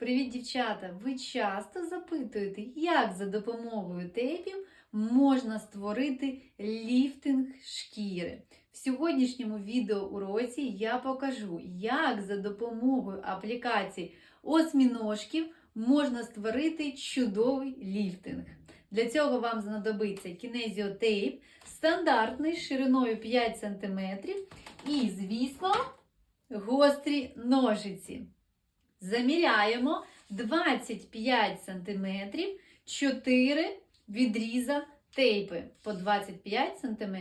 Привіт, дівчата! Ви часто запитуєте, як за допомогою тейпів можна створити ліфтинг шкіри. В сьогоднішньому відеоуроці я покажу, як за допомогою аплікації осьміножків можна створити чудовий ліфтинг. Для цього вам знадобиться кінезіотейп стандартний шириною 5 см і, звісно, гострі ножиці. Заміряємо 25 см 4 відріза тейпи по 25 см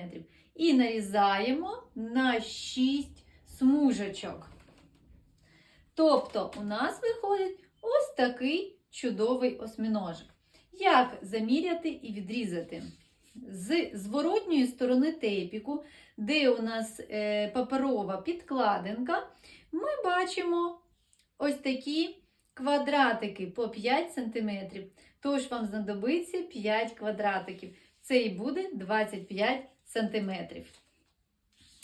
і нарізаємо на 6 смужечок. Тобто у нас виходить ось такий чудовий осьміножик. Як заміряти і відрізати? З зворотньої сторони тейпіку, де у нас е, паперова підкладинка, ми бачимо ось такі квадратики по 5 см. Тож вам знадобиться 5 квадратиків. Це і буде 25 см.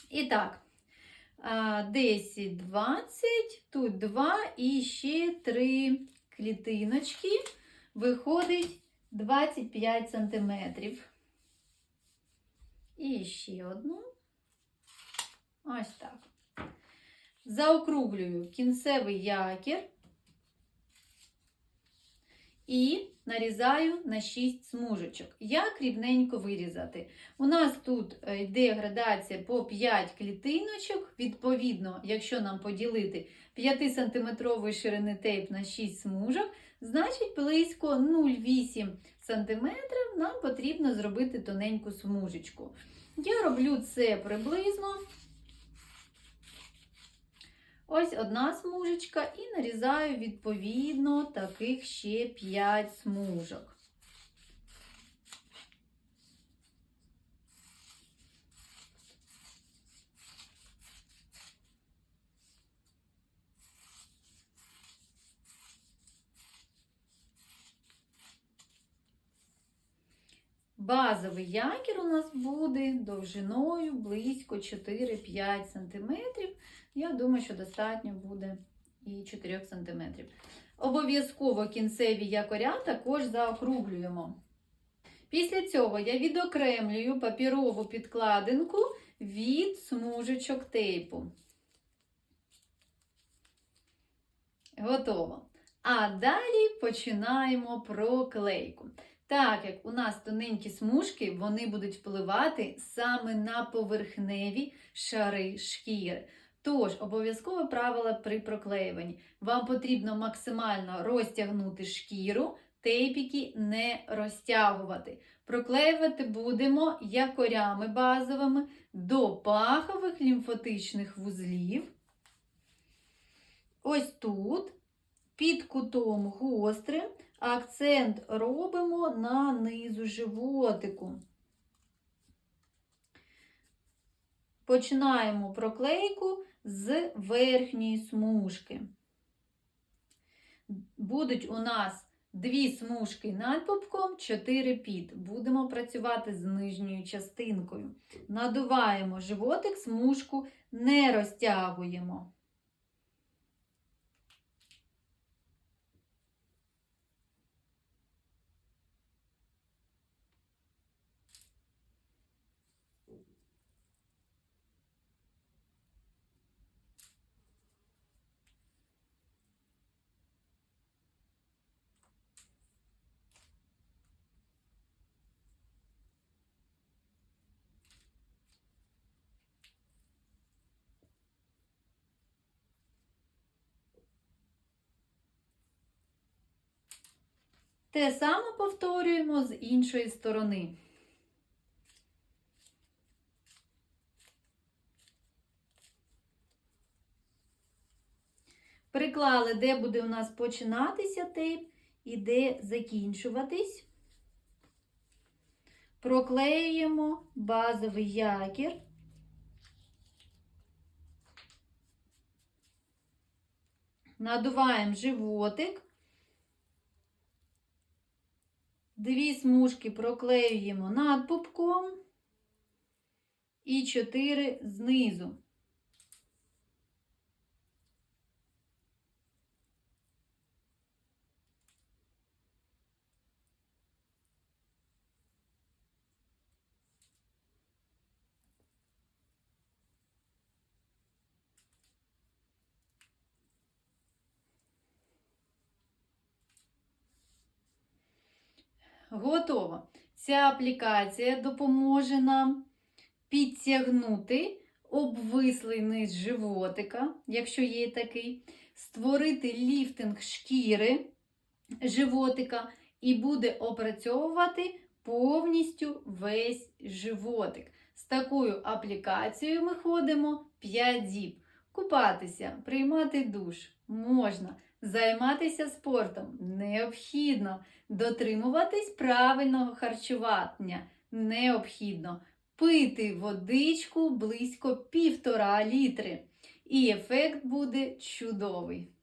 І так, 10, 20, тут 2 і ще 3 клітиночки. Виходить 25 см. І ще одну. Ось так. Заокруглюю кінцевий якір і нарізаю на 6 смужечок. Як рівненько вирізати? У нас тут е, йде градація по 5 клітиночок. Відповідно, якщо нам поділити 5-сантиметрової ширини тейп на 6 смужок, значить близько 0,8 см нам потрібно зробити тоненьку смужечку. Я роблю це приблизно. Ось одна смужечка і нарізаю відповідно таких ще 5 смужок. Базовий якір у нас буде довжиною близько 4-5 см. Я думаю, що достатньо буде і 4 см. Обов'язково кінцеві якоря також заокруглюємо. Після цього я відокремлюю папірову підкладинку від смужечок тейпу. Готово. А далі починаємо проклейку. Так як у нас тоненькі смужки, вони будуть впливати саме на поверхневі шари шкіри. Тож, обов'язкове правило при проклеюванні. Вам потрібно максимально розтягнути шкіру, тейпіки не розтягувати. Проклеювати будемо якорями базовими до пахових лімфатичних вузлів. Ось тут, під кутом гострим, акцент робимо на низу животику. Починаємо проклейку з верхньої смужки. Будуть у нас дві смужки над пупком, 4 під. Будемо працювати з нижньою частинкою. Надуваємо животик, смужку не розтягуємо. Те саме повторюємо з іншої сторони. Приклали, де буде у нас починатися тейп і де закінчуватись. Проклеюємо базовий якір. Надуваємо животик. Дві смужки проклеюємо над пупком і чотири знизу. Готово. Ця аплікація допоможе нам підтягнути обвислий низ животика, якщо є такий, створити ліфтинг шкіри животика і буде опрацьовувати повністю весь животик. З такою аплікацією ми ходимо 5 діб. Купатися, приймати душ можна, займатися спортом необхідно, дотримуватись правильного харчування необхідно, пити водичку близько півтора літри. І ефект буде чудовий.